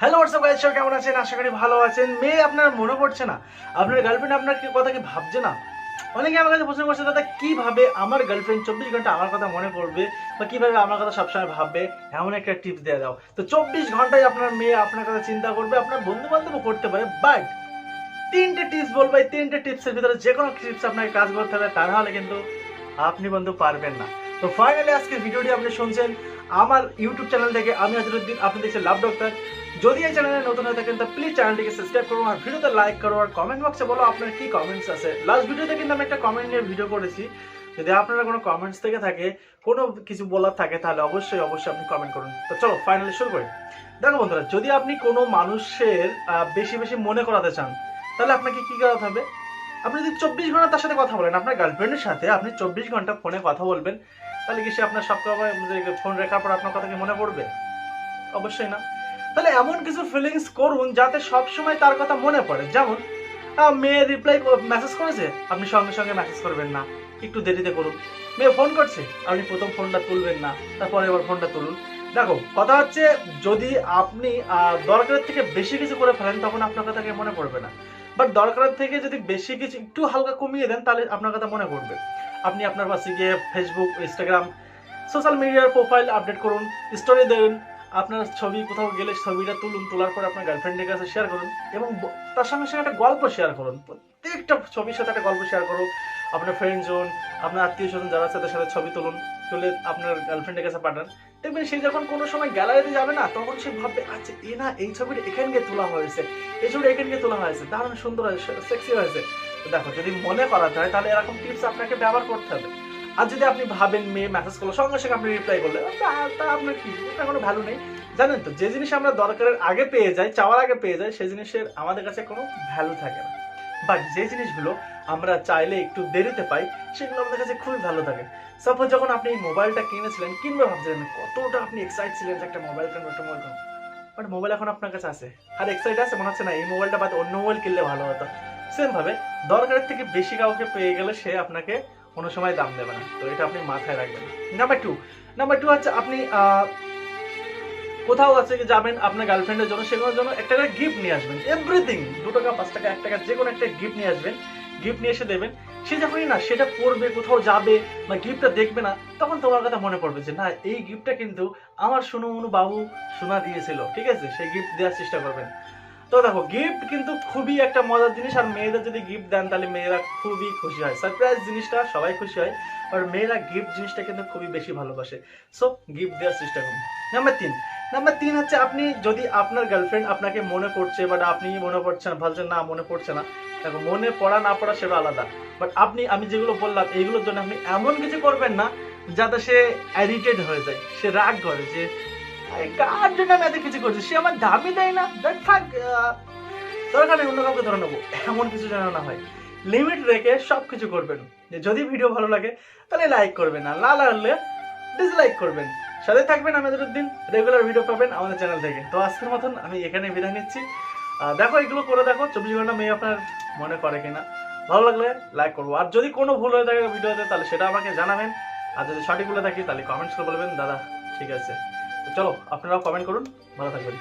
Hello WhatsApp guys সবাই কেমন আছেন? আশা করি ভালো আছেন। মেয়ে আপনার মনে পড়ছে না? আপনার গার্লফ্রেন্ড আপনার কথা কি ভাবছে না? অনেকে আমার কাছে প্রশ্ন করছে, দাদা, কীভাবে আমার গার্লফ্রেন্ড চব্বিশ ঘণ্টা আমার কথা মনে পড়বে? বা কীভাবে আমার কথা সবসময় ভাববে? এমন একটা টিপস দিয়ে দাও। তো চব্বিশ ঘন্টায় আপনার মেয়ে আপনার কথা চিন্তা করবে, আপনার বন্ধু বান্ধবও করতে পারে বাট তিনটে টিপস বলব। এই তিনটে টিপসের ভিতরে যে কোনো টিপস আপনাকে কাজ করতে হবে তা নাহলে কিন্তু আপনি বন্ধু পারবেন না। তো ফাইনালি আজকে ভিডিওটি আপনি শুনছেন। আমার ইউটিউব চ্যানেল থেকে আমি আজরুদ্দিন, আপনি দেখছেন লাভ ডক্টর যদি এই চ্যানেলে নতুন হয়ে থাকেন, তো প্লিজ চ্যানেলটিকে সাবস্ক্রাইব করুন আর ভিডিওতে লাইক করো আর কমেন্ট বক্সে বলো আপনার কি কমেন্টস আছে। লাস্ট ভিডিওতে কিন্তু আমি একটা কমেন্ট নিয়ে ভিডিও করেছি। যদি আপনারা কোনো কমেন্টস থেকে থাকে, কোনো কিছু বলার থাকে, তাহলে অবশ্যই অবশ্যই আপনি কমেন্ট করুন। তো চলো ফাইনালি শুরু করি। দেখো বন্ধুরা, যদি আপনি কোনো মানুষের বেশি বেশি মনে করাতে চান, তাহলে আপনাকে কি করাতে হবে? আপনি যদি চব্বিশ ঘণ্টা তার সাথে কথা বলেন, আপনার গার্লফ্রেন্ডের সাথে আপনি চব্বিশ ঘণ্টা ফোনে কথা বলবেন, তাহলে কি সে আপনার সব ফোন রেখার পর আপনার কথা কি মনে পড়বে? অবশ্যই না। তাহলে এমন কিছু ফিলিংস করুন যাতে সব সময় তার কথা মনে পড়ে। যেমন মেয়ে রিপ্লাই মেসেজ করেছে, আপনি সঙ্গে সঙ্গে মেসেজ করবেন না, একটু দেরিতে করুন। মেয়ে ফোন করছে, আপনি প্রথম ফোনটা তুলবেন না, তারপরে এবার ফোনটা তুলুন। দেখো, কথা হচ্ছে যদি আপনি দরকারের থেকে বেশি কিছু করে ফেলেন, তখন আপনার কথা কি মনে পড়বে না? বাট দরকারের থেকে যদি বেশি কিছু একটু হালকা কমিয়ে দেন, তাহলে আপনার কথা মনে পড়বে। আপনি আপনার পাশে গিয়ে ফেসবুক ইনস্টাগ্রাম সোশ্যাল মিডিয়ার প্রোফাইল আপডেট করুন স্টোরি দেন আপনার ছবি কোথাও গেলে ছবিটা তুলুন, তোলার পর আপনার গার্লফ্রেন্ডের কাছে শেয়ার করুন এবং তার সঙ্গে সঙ্গে একটা গল্প শেয়ার করুন। প্রত্যেকটা ছবির সাথে একটা গল্প শেয়ার করুন। আপনার ফ্রেন্ড জোন আপনার আত্মীয় স্বজন যারা আছে, তাদের সাথে ছবি তুলুন। তুলে আপনার গার্লফ্রেন্ডের কাছে পাঠান। দেখবেন সে যখন কোনো সময় গ্যালারিতে যাবে না, তখন সে ভাববে আচ্ছা এ না, এই ছবিটা গিয়ে তোলা হয়েছে। এই ছবিটা গিয়ে তোলা হয়েছে। দারুণ সুন্দর হয়েছে, সেক্সি হয়েছে। দেখো, যদি মনে করা যায়, তাহলে এরকম টিপস আপনাকে ব্যবহার করতে হবে। আর যদি আপনি ভাবেন, মেয়ে মেসেজ করল, সঙ্গে সঙ্গে আপনি রিপ্লাই করলেন, তা আপনার কি? ওটা কোনো ভ্যালু নেই। জানেন তো, যে জিনিস আমরা দরকারের আগে পেয়ে যাই, চাওয়ার আগে পেয়ে যাই, সেই জিনিসের আমাদের কাছে কোনো ভ্যালু থাকে না। বাট যে জিনিসগুলো আমরা চাইলে একটু দেরিতে পাই, সেগুলো আমাদের কাছে খুবই ভালো থাকে। সাপোজ যখন আপনি এই মোবাইলটা কিনেছিলেন, কিনবে ভাবছিলেন, কতটা আপনি এক্সাইট ছিলেন যে একটা মোবাইল কিনবো, একটা মোবাইল বাট মোবাইল এখন আপনার কাছে আছে। আর এক্সাইট আছে মনে হচ্ছে না, এই মোবাইলটা বাদ অন্য মোবাইল কিনলে ভালো হতো। সেম ভাবে, দরকারের থেকে বেশি কাউকে পেয়ে গেলে সে আপনাকে কোনো সময় দাম দেবে না। তো এটা আপনি মাথায় রাখবেন। নাম্বার টু নাম্বার টু হচ্ছে আপনি কোথাও আছে কি যাবেন আপনার গার্লফ্রেন্ডের জন্য, সেগুলোর জন্য একটা করে গিফট নিয়ে আসবেন। এভরিথিং দু টাকা, পাঁচ টাকা, এক টাকা, যে কোনো একটা গিফট নিয়ে আসবেন। গিফট নিয়ে এসে দেবেন। সে যখনই না, সেটা পড়বে কোথাও যাবে বা গিফটটা দেখবে না, তখন তোমার কথা মনে পড়বে যে, না, এই গিফটটা কিন্তু আমার শুনু মনু বাবু শোনা দিয়েছিল। ঠিক আছে? সেই গিফট দেওয়ার চেষ্টা করবেন। তো দেখো গিফট কিন্তু খুবই একটা মজার জিনিস, আর মেয়েদের যদি গিফট দেন, তাহলে মেয়েরা খুবই খুশি হয়। সারপ্রাইজ জিনিসটা, সবাই খুশি হয় আর মেয়েরা গিফট জিনিসটা কিন্তু খুবই বেশি ভালোবাসে। সো গিফট দেওয়ার চেষ্টা করুন। নাম্বার তিন। নাম্বার তিন হচ্ছে, আপনি যদি আপনার গার্লফ্রেন্ড আপনাকে মনে পড়ছে বাট আপনি মনে পড়ছে না, ভাবছেন, না, মনে পড়ছে না। দেখো, মনে পড়া, না পড়া সেটা আলাদা। বাট আপনি, আমি যেগুলো বললাম, এইগুলোর জন্য আপনি এমন কিছু করবেন না, যাতে সে অ্যারিটেড হয়ে যায়, সে রাগ করে যে "আরে কার জন্য আমি এত কিছু করছি? সে আমার দামই দেয় না। দেখ, থাক দরকার নেই অন্য কাউকে ধরে নেব। এমন কিছু যেন না হয়। লিমিট রেখে সব কিছু করবেন যদি ভিডিও ভালো লাগে, তাহলে লাইক করবেন। আর না লাগলে ডিসলাইক করবেন। সাথে থাকবেন আমাদের দিন। রেগুলার ভিডিও পাবেন আমাদের চ্যানেল থেকে। তো আজকের মতন আমি এখানে বিদায় নিচ্ছি। দেখো, এগুলো করে দেখো। চব্বিশ ঘণ্টা মেয়ে আপনার মনে করে কিনা। ভালো লাগলে লাইক করব। আর যদি কোনো ভুল হয়ে থাকে ভিডিওতে তাহলে সেটা আমাকে জানাবেন। আর যদি সঠিক বলে থাকি, তাহলে কমেন্টস করে বলবেন, দাদা, ঠিক আছে। চলো আপনারাও কমেন্ট করুন ভালো থাকবেন।